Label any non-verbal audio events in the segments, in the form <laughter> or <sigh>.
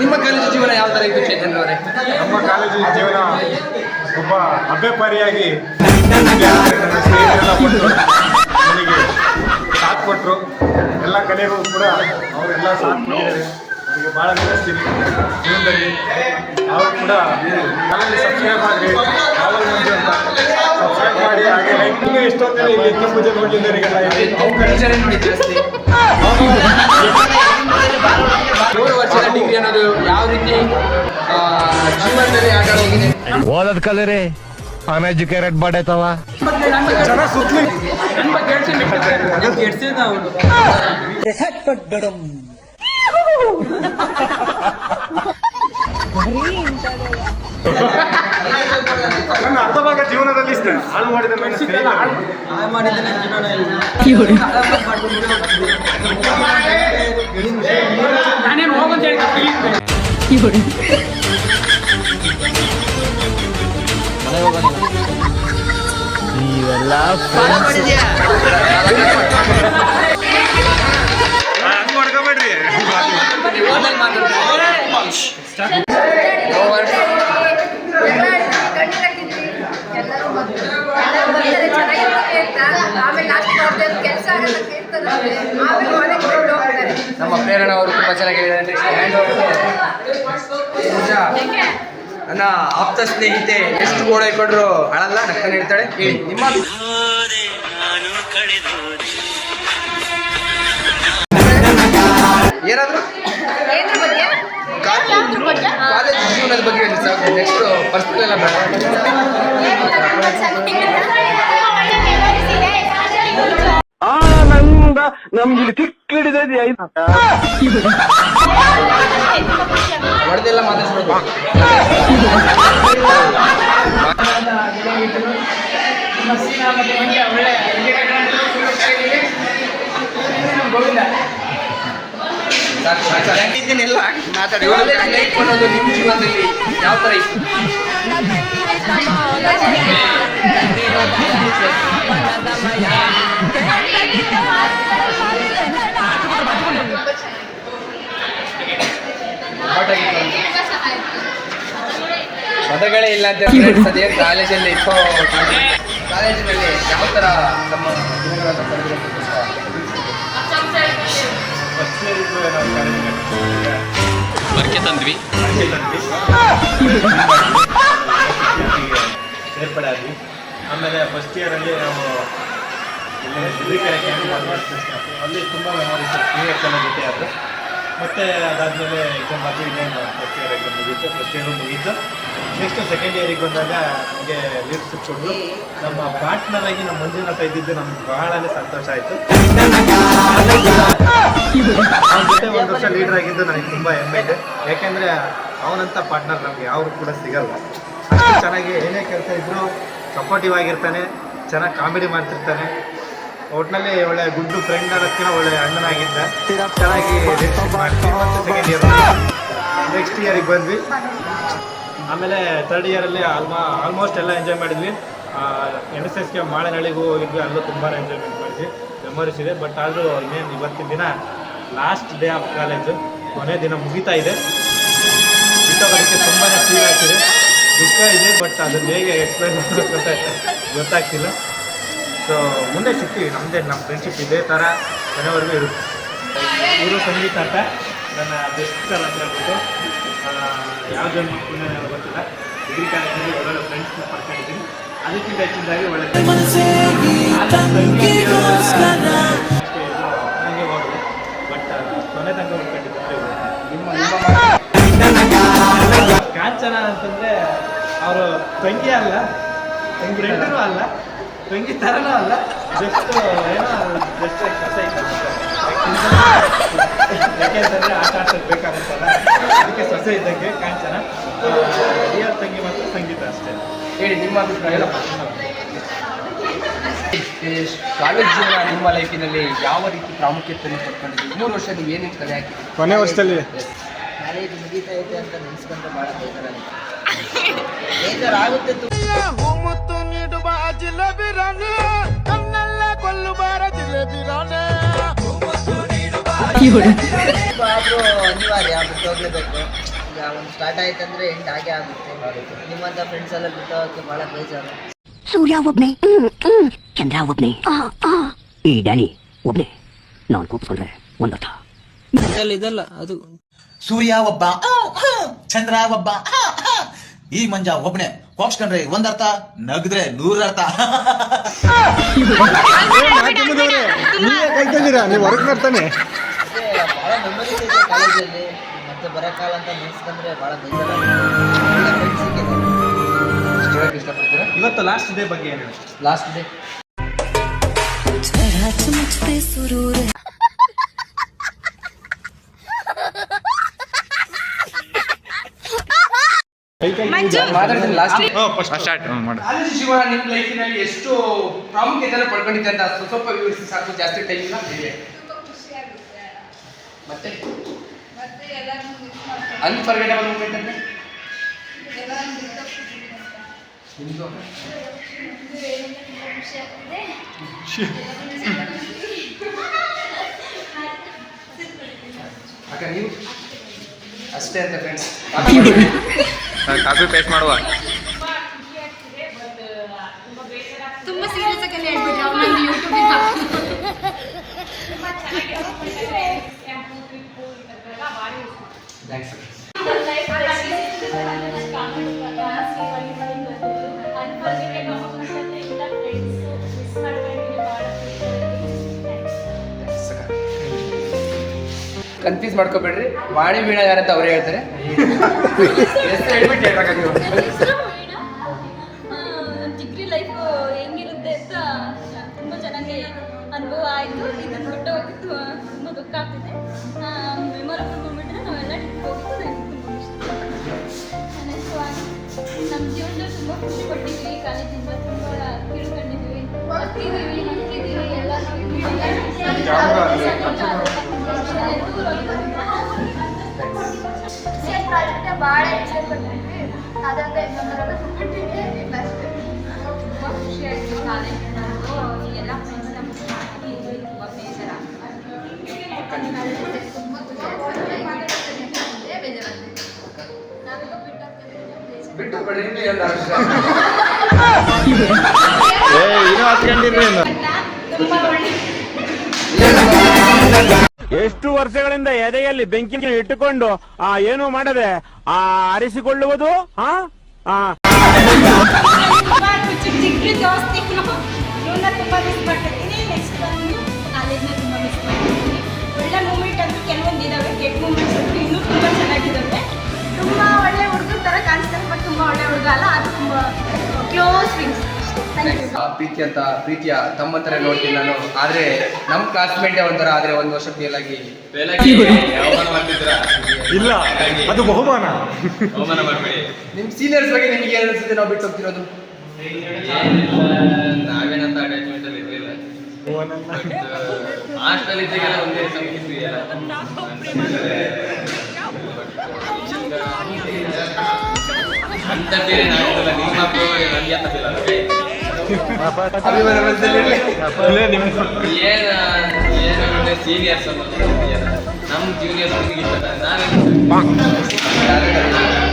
ನಿಮ್ಮ ಕಾಲೇಜು ಜೀವನ ಯಾವ ಥರ ಇತ್ತು ಚೇತನ್ ಅವರೇ? ನಮ್ಮ ಕಾಲೇಜು ಜೀವನ ಒಬ್ಬ ಅಭ್ಯಪಾರಿಯಾಗಿ ನನಗೆ ಸಾಥ್ ಕೊಟ್ಟರು ಎಲ್ಲ ಕಡೆಗೂ ಕೂಡ ಅವರೆಲ್ಲ ಸಾಥ್ ಕೊಟ್ಟಿದ್ದಾರೆ ನನಗೆ ಭಾಳ ನೆನೆಸ್ತೀನಿ. ಜೀವನದಲ್ಲಿ ಅವರು ಕೂಡ ಚಾನಲ್ ಸಬ್ಸ್ಕ್ರೈಬ್ ಮಾಡಿ ಯಾವಾಗ ಮುಂದೆ ಅಂತ ಸಬ್ಸ್ಕ್ರೈಬ್ ಮಾಡಿ ಹಾಗೆ ಲೈಕ್ ಇಲ್ಲಿ ಯಜ್ಞ ಪೂಜೆ ವರ್ಷದ ಡಿಗ್ರಿ ಅನ್ನೋದು ಯಾವ ರೀತಿ ಆ, ಜೀವನದಲ್ಲಿ ಆಟ ಹೋಗಿದೆ. ಓದದ್ ಕಲರಿ. ಅನ್ಎಜುಕೇಟೆಡ್ ಬಡೈತವ ಜನ ಸುತ್ತಲಿ <laughs> ನನ್ನ ಅರ್ಧ ಭಾಗ ಜೀವನದಲ್ಲಿ ಇಷ್ಟ. ಹಾಳು ಮಾಡಿದ ನನ್ನ ಸ್ನೇಹಿತರು. ಆ, ನಮ್ಮ ಪ್ರೇರಣ ಅವರು ತುಂಬಾ ಚೆನ್ನಾಗಿ ನನ್ನ ಆಪ್ತ ಸ್ನೇಹಿತೆ ಎಷ್ಟು ಗೋಡೆ ಕೊಟ್ರು ಅಳಲ್ಲ ನಕ್ಕ ಹೇಳ್ತಾಳೆ ಹೇಳಿ ನಿಮ್ಮ ಏನಾದ್ರು? ಕಾಲೇಜ್ ಜೀವನದ ಬಗ್ಗೆ ಹೇಳಿ ಸಾಕು ನೆಕ್ಸ್ಟ್ ಪರ್ಸನಲ್ ಎಲ್ಲ ಬೇಡ ನಮ್ಗೆ ಹೊಡೆದೆಲ್ಲ ಮಾತಾಡ್ಸ್ಬೇಕು ಸಾಕು, ಸಾಕು. ಇದನ್ನೆಲ್ಲ ಮಾತಾಡಿ ನಿಮ್ಮ ಜೀವನದಲ್ಲಿ ಯಾವ ತರ ಇತ್ತು. ಪದಗಳೇ ಇಲ್ಲ ಅಂತ ಸದ್ಯ ಕಾಲೇಜಲ್ಲಿ ಇಪ್ಪೋ ಕಾಲೇಜಿನಲ್ಲಿ ಯಾವ ಥರ ನಮ್ಮ ದಿನಗಳನ್ನು ಬರ್ಕೆ ತಂದ್ವಿ. ಸೇರ್ಪಡೆ ಆದ್ವಿ. ಆಮೇಲೆ ಫಸ್ಟ್ ಇಯರಲ್ಲಿ ನಾವು ಅಲ್ಲಿ ತುಂಬ ಮೆಮೊರೀಸ್ ಕ್ರಿಯೇಟ್ ಎಲ್ಲ ಜೊತೆ ಮತ್ತು ಅದಾದಮೇಲೆ ಎಕ್ಸಾಮ್ ಅದು ಇನ್ನೇನು ಫಸ್ಟ್ ಇಯರ್ ಎಕ್ಸಾಮ್ ಮುಗೀತು. ಫಸ್ಟ್ ಇಯರು ಮುಗೀತು. ನೆಕ್ಸ್ಟ್ ಸೆಕೆಂಡ್ ಇಯರಿಗೆ ಬಂದಾಗ ನಮಗೆ ಲೀಡರ್ಶಿಪ್ ಕೊಟ್ಟರು ನಮ್ಮ ಪಾರ್ಟ್ನರ್ ಆಗಿ ನಮ್ಮ ಮಂಜುನಾಥ ಇದ್ದಿದ್ದು ನಮ್ಗೆ ಬಹಳ ಸಂತೋಷ ಆಯಿತು. ಅವ್ನ ಜೊತೆ ಒಂದು ವರ್ಷ ಲೀಡರ್ ಆಗಿದ್ದು ನನಗೆ ತುಂಬ ಹೆಮ್ಮೆ ಇದೆ. ಯಾಕೆಂದರೆ ಅವನಂಥ ಪಾರ್ಟ್ನರ್ ನಮಗೆ ಯಾರು ಕೂಡ ಸಿಗಲ್ಲ. ಚೆನ್ನಾಗಿ ಏನೇ ಕೆಲಸ ಇದ್ದರೂ ಸಪೋರ್ಟಿವ್ ಆಗಿರ್ತಾನೆ, ಚೆನ್ನಾಗಿ ಕಾಮಿಡಿ ಮಾಡ್ತಿರ್ತಾನೆ. ಒಟ್ಟಿನಲ್ಲಿ ಒಳ್ಳೆ ಗುಡ್ ಫ್ರೆಂಡ್ ಅನ್ನೋದಕ್ಕಿಂತ ಒಳ್ಳೆ ಅಣ್ಣನಾಗಿದ್ದ. ಚೆನ್ನಾಗಿ ಸೆಕೆಂಡ್ ಇಯರ್ ನೆಕ್ಸ್ಟ್ ಇಯರಿಗೆ ಬಂದ್ವಿ. ಆಮೇಲೆ ತರ್ಡ್ ಇಯರಲ್ಲಿ ಆಲ್ಮಾ ಆಲ್ಮೋಸ್ಟ್ ಎಲ್ಲ ಎಂಜಾಯ್ ಮಾಡಿದ್ವಿ. ಎನ್ ಎಸ್ ಎಸ್ಗೆ ಮಾಳನಹಳ್ಳಿಗೂ ಹೋಗಿದ್ವಿ, ಅಲ್ಲೂ ತುಂಬ ಎಂಜಾಯ್ಮೆಂಟ್ ಮಾಡಿದ್ವಿ. ಮೆಮೊರೀಸ್ ಇದೆ ಬಟ್ ಆದರೂ ಮೇನ್ ಇವತ್ತಿನ ದಿನ ಲಾಸ್ಟ್ ಡೇ ಆಫ್ ಕಾಲೇಜು ಕೊನೆ ದಿನ ಮುಗಿತಾ ಇದೆ. ಬಿಟ್ಟೋಗೋದಕ್ಕೆ ತುಂಬಾ ಫೀಲ್ ಆಗ್ತಿದೆ. ದುಃಖ ಇದೆ ಬಟ್ ಅದನ್ನು ಹೇಗೆ ಎಕ್ಸ್ಪ್ಲೈನ್ ಮಾಡೋದು ಗೊತ್ತಾಗ್ತಿಲ್ಲ. ಸೊ ಮುಂದೆ ಸಿಗ್ತೀವಿ ನಮ್ಮದೇ ನಮ್ಮ ಫ್ರೆಂಡ್ಶಿಪ್ ಇದೇ ಥರ ಕೊನೆವರೆಗೂ ಇರುತ್ತೆ. ಇವರು ಸಂಗೀತ ಅಂತ ನನ್ನ ಬೆಸ್ಟ್ ಸರ್ ಅಂತ ಹೇಳ್ಬಿಟ್ಟು ಯಾವ ಜನ್ಮ ಪುಣ್ಯ ನನಗೆ ಗೊತ್ತಿಲ್ಲ. ಡಿಗ್ರಿ ಕಾಲೇಜಲ್ಲಿ ಒಳ್ಳೊಳ್ಳೆ ಫ್ರೆಂಡ್ಸ್ನ ಪಡ್ಕೊಂಡಿದ್ದೀನಿ. ಅದಕ್ಕಿಂತ ಹೆಚ್ಚಿನದಾಗಿ ಒಳ್ಳೆ ತಂಗಿ ಅಲ್ಲ. ತಂಗಿ ಫ್ರೆಂಡೂ ಅಲ್ಲ. ತಂಗಿ ಥರನೂ ಅಲ್ಲ. ಜಸ್ಟ್ ಏನೋ ಜಸ್ಟ್ ಕಸ <laughs> ಯಾಕೆಂತಂದ್ರೆ ಆಟ ಆಡ್ಸೋದು ಬೇಕಾಗುತ್ತಲ್ಲ. ಅದಕ್ಕೆ ಸೊಸೆ ಇದ್ದಂಗೆ ಕಾಂಚನ ರಿಯಲ್ ತಂಗಿ ಮತ್ತು ಸಂಗೀತ ಅಷ್ಟೇ. ಹೇಳಿ ನಿಮ್ಮ ಅಭಿಪ್ರಾಯ. ಕಾಲೇಜ್ ಜೀವನ ನಿಮ್ಮ ಲೈಫಿನಲ್ಲಿ ಯಾವ ರೀತಿ ಪ್ರಾಮುಖ್ಯತೆ ಪಡ್ಕೊಂಡಿದ್ದೀವಿ ಮೂರು ವರ್ಷ ನೀವು ಏನೇನು ಕಲೆ ಹಾಕಿದ್ದೀವಿ ಕೊನೆ ವರ್ಷದಲ್ಲಿ. ಕಾಲೇಜ್ ಮುಗಿತಾ ಇದೆ ಅಂತ ನೆನೆಸ್ಕೊಂಡ್ರೆ ಭಾಳ ಬೇಜಾರಾಗುತ್ತೆ. ನೀಡುವ ಕೊಲ್ಲುಬಾರ ಆದ್ರೂ ಅನಿವಾರ್ಯ ಬಿಟ್ಟು ಹೋಗ್ಲೇಬೇಕು ಈಗ ಒಂದು ಸ್ಟಾರ್ಟ್ ಆಯ್ತಂದ್ರೆ ಎಂಡ್ ಆಗೇ ಆಗುತ್ತೆ ನಿಮ್ಮಂತ ಫ್ರೆಂಡ್ಸ್ ಎಲ್ಲ ಬಹಳ ಬೇಜಾರು ಸೂರ್ಯ ಒಬ್ನೇ. ಚಂದ್ರ ಒಬ್ನೇ ಈ ಡ್ಯಾನಿ ಒಬ್ನೇ. ನಾನ್ ಕೂತ್ಕೊಂಡ್ರೆ ಒಂದರ್ಥ ಇದಲ್ಲ ಅದು. ಸೂರ್ಯ ಒಬ್ಬ. ಚಂದ್ರ ಒಬ್ಬ. ಈ ಮಂಜ ಒಬ್ಬನೇ ಕೋಪ್ಸ್ಕೊಂಡ್ರೆ ಒಂದರ್ಥ ನಗದ್ರೆ ನೂರರ್ಥ ಮತ್ತೆ ಬರೋಕ್ಕಾಗಲ್ಲ ಅಂತ ನೆನೆಸ್ಕೊಂಡ್ರೆ ಬಹಳ ಇವತ್ತು ಲಾಸ್ಟ್ ಡೇ ಬಗ್ಗೆ ಏನು ಲಾಸ್ಟ್ ಡೇ ಮಾತಾಡ್ತೀನಿ ಲಾಸ್ಟ್ ಕಾಲೇಜು ಜೀವನ ನಿಮ್ಮ ಲೈಫಿನಲ್ಲಿ ಎಷ್ಟು ಪ್ರಾಮುಖ್ಯತೆಯನ್ನು ಪಡ್ಕೊಂಡಿದ್ದೆ ಅಂತ ಸ್ವಲ್ಪ ವಿವರಿಸಿ ಸಾಕು ಜಾಸ್ತಿ ಟೈಮ್ ಮತ್ತೆ? ಅನ್ಫರ್ಗೆಟಬಲ್ ಮೂಮೆಂಟ್ ಅಂದ್ರೆ? ಅಕ್ಕ ನೀವು? ಅಷ್ಟೇ ಅಂತ ಫ್ರೆಂಡ್ಸ್ ಕಾಫಿ ಪೇಸ್ಟ್ ಮಾಡುವ. ತುಂಬಾ ಸೀರಿಯಸ್ ಆಗಿ ಹೇಳ್ಬಿಟ್ರೆ ಅವ್ರು ನಂಗೆ ಯೂಟ್ಯೂಬಿಗೆ ಥ್ಯಾಂಕ್ಸ್ ಕನ್ಫ್ಯೂಸ್ ಮಾಡ್ಕೋಬೇಡ್ರಿ. ವಾಣಿ ವೀಣಾ ಯಾರಂತ ಅವರೇ ಹೇಳ್ತಾರೆ. ಹೆಸ್ರು ಹೇಳ್ಬಿಟ್ಟು ಹೇಳ್ಬೇಕಾ ನೀವು? ಡಿಗ್ರಿ ಲೈಫ್ ಹೆಂಗಿರುತ್ತೆ ಅಂತ ತುಂಬ ಚೆನ್ನಾಗಿ ಅನುಭವ ಆಯಿತು. ಇದನ್ನು ಬಿಟ್ಟು ಹೋಗಿ ತುಂಬ ದುಃಖ ಆಗ್ತಿದೆ. ಮೆಮೊರಬಲ್ ಮೂಮೆಂಟ್ ನಾವೆಲ್ಲ ಟ್ರಿಪ್ ಹೋಗಿದ್ದು ನನಗೆ ತುಂಬ ಇಷ್ಟ ನೆಕ್ಸ್ಟಾಗಿ ನಮ್ಮ ಜೀವನದಲ್ಲಿ ತುಂಬ ಖುಷಿ ಪಟ್ಟಿದ್ದೀವಿ. ಕಾಲೇಜಿಂದ ತುಂಬ ತಿಳ್ಕೊಂಡಿದ್ದೀವಿ ಎಲ್ಲ ನಗ್ತಿದ್ದೀವಿ ಎಲ್ಲ ಭಾಳ ಎಂಜಾಯ್ ಪಟ್ಟಿದ್ವಿ ಅದಂದ್ರೆ ಮೆಮೊರಬಲ್ ಮೂಮೆಂಟ್ ಅಷ್ಟೇ ತುಂಬ ಖುಷಿಯಾಗಿತ್ತು ಕಾಲೇಜಿಂದ ಎಲ್ಲ ಫ್ರೆಂಡ್ಸ್ ಬಿಟ್ಟು ಎಷ್ಟು ವರ್ಷಗಳಿಂದ ಎದೆಯಲ್ಲಿ ಬೆಂಕಿ ಇಟ್ಟುಕೊಂಡು, ಆ, ಏನು ಮಾಡದೆ, ಆ ಆರಿಸಿಕೊಳ್ಳುವುದು ಹಾ ಆ. ತುಂಬ ಒಳ್ಳೆ ಥರ ಕಾಣಿಸ್ತಾರೆ ಬಟ್ ತುಂಬ ಒಳ್ಳೆ ಹುಡುಗ ಅಲ್ಲ. ಅದು ತುಂಬಾ ಕ್ಲೋಸ್ ಫ್ರೆಂಡ್ಸ್ ಪ್ರೀತಿ ಅಂತ ಪ್ರೀತಿಯ ತಮ್ಮ ಥರ ನೋಡ್ತೀನಿ ನಾನು. ಆದ್ರೆ ನಮ್ಮ ಕ್ಲಾಸ್ಮೇಟೇ ಒಂಥರ ಆದ್ರೆ ಒಂದು ವರ್ಷ ಫೇಲ್ ಆಗಿ ಇಲ್ಲ ಅದು ಬಹುಮಾನ. ನಿಮ್ ಸೀನಿಯರ್ಸ್ ಬಗ್ಗೆ ನಿಮ್ಗೆ ಏನು ಅನ್ಸುತ್ತೆ? ನಾವು ಬಿಟ್ಟು ಹೋಗ್ತಿರೋದು. ನಾವೇನಂತ ಅಟ್ಯಾಚ್ಮೆಂಟ್ ಅಲ್ಲಿ ಇರಲಿಲ್ಲ. ಹಾಸ್ಟೆಲ್ ಇದ್ದಾಗೆಲ್ಲ ಒಂದೇ ಸಂಗೀತ ಅಂತ ಬೇರೆ ನಾವಿದ್ದಲ್ಲ ನಿಮ್ಮ ಪ್ರೋಗ್ರಾಮ್ ನನಗೆ ಅಂತ ಏನ ಸೀನಿಯರ್ಸ್ ನಮ್ಮ ಜೂನಿಯರ್ಸ್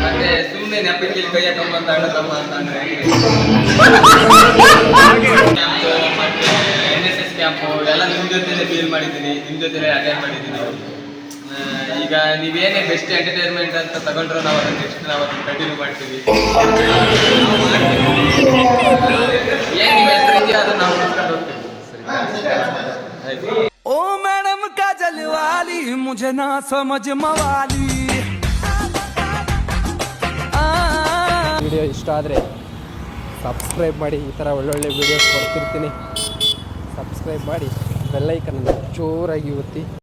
ಮತ್ತೆ ಸುಮ್ಮನೆ ನೆಪಕ್ಕೆ ಕೈ ಹಾಕೊಂಬಂತ ಅಣ್ಣ ತಮ್ಮ ಅಂತ ಎನ್ ಎಸ್ ಎಸ್ ಕ್ಯಾಂಪು ಎಲ್ಲ ನಿಮ್ಮ ಜೊತೆಲೆ ಫೀಲ್ ಮಾಡಿದ್ದೀನಿ ನಿಮ್ಮ ಜೊತೆ ಅಟೆಂಡ್ ಮಾಡಿದ್ದೀನಿ ಈಗ ನೀವೇನೇ ಬೆಸ್ಟ್ ಎಂಟರ್ಟೈನ್ಮೆಂಟ್ ಅಂತ ತಗೊಂಡ್ರು ನಾವು ಅದನ್ನ ನೆಕ್ಸ್ಟ್ ನಾವು ಅದನ್ನ ಕಂಟಿನ್ಯೂ ಮಾಡ್ತೀವಿ ಏನು ನಿಮ್ಮ ಹೆಸರು ಇದೆಯಾ ಅದನ್ನ ನಾವು ನೋಡ್ಕೊಂಡು ಹೋಗ್ತೀವಿ ಆಯ್ತು ओ मैडम काजल वाली मुझे ना समझ मवाली ವಿಡಿಯೋ ಇಷ್ಟ ಆದರೆ ಸಬ್ಸ್ಕ್ರೈಬ್ ಮಾಡಿ ಈ ಥರ ಒಳ್ಳೊಳ್ಳೆ ವೀಡಿಯೋಸ್ ಕೊಡ್ತಿರ್ತೀನಿ ಸಬ್ಸ್ಕ್ರೈಬ್ ಮಾಡಿ ಬೆಲ್ಲೈಕನ್ನ ಜೋರಾಗಿ ಒತ್ತಿ